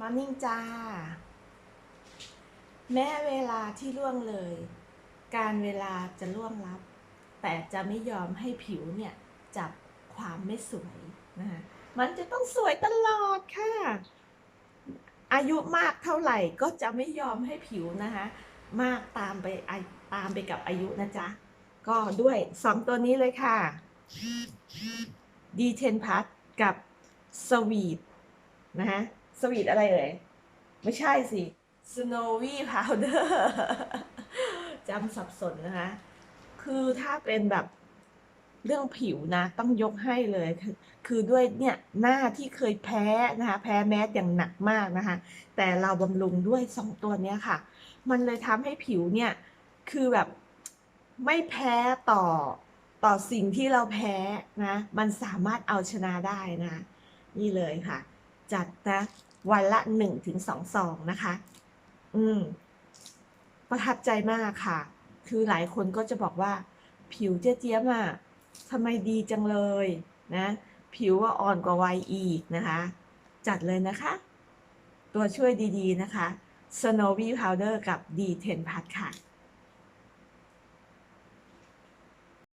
มอร์นิ่งจ้า แม้เวลาที่ล่วงเลย การเวลาจะล่วงลับ แต่จะไม่ยอมให้ผิวเนี่ย จับความไม่สวยนะคะมันจะต้องสวยตลอดค่ะ อายุมากเท่าไหร่ก็จะไม่ยอมให้ผิวนะคะมากตามไปไอตามไปกับอายุนะจ๊ะ ก็ด้วยสองตัวนี้เลยค่ะ D10 พัทกับสวีทนะฮะ สวีทอะไรเอ่ยไม่ใช่สิ Snowy Powder จำสับสนนะคะ คือถ้าเป็นแบบเรื่องผิวนะ ต้องยกให้เลยคือคือด้วยเนี่ยหน้าที่เคยแพ้นะคะ แพ้แมสอย่างหนักมากนะคะ แต่เราบำรุงด้วยสองตัวเนี้ยค่ะ มันเลยทำให้ผิวเนี่ย คือแบบไม่แพ้ต่อต่อสิ่งที่เราแพ้นะ มันสามารถเอาชนะได้นะ นี่เลยค่ะ จัดนะวันละหนึ่งถึงสองซองนะคะ อืม ประทับใจมากค่ะ คือหลายคนก็จะบอกว่า ผิวเจ๊เจี๊ยบอะทำไมดีจังเลยนะ ผิวว่าอ่อนกว่าวัยอีกนะคะ จัดเลยนะคะ ตัวช่วยดีๆนะคะ Snowy Powder กับ D10 พัดค่ะ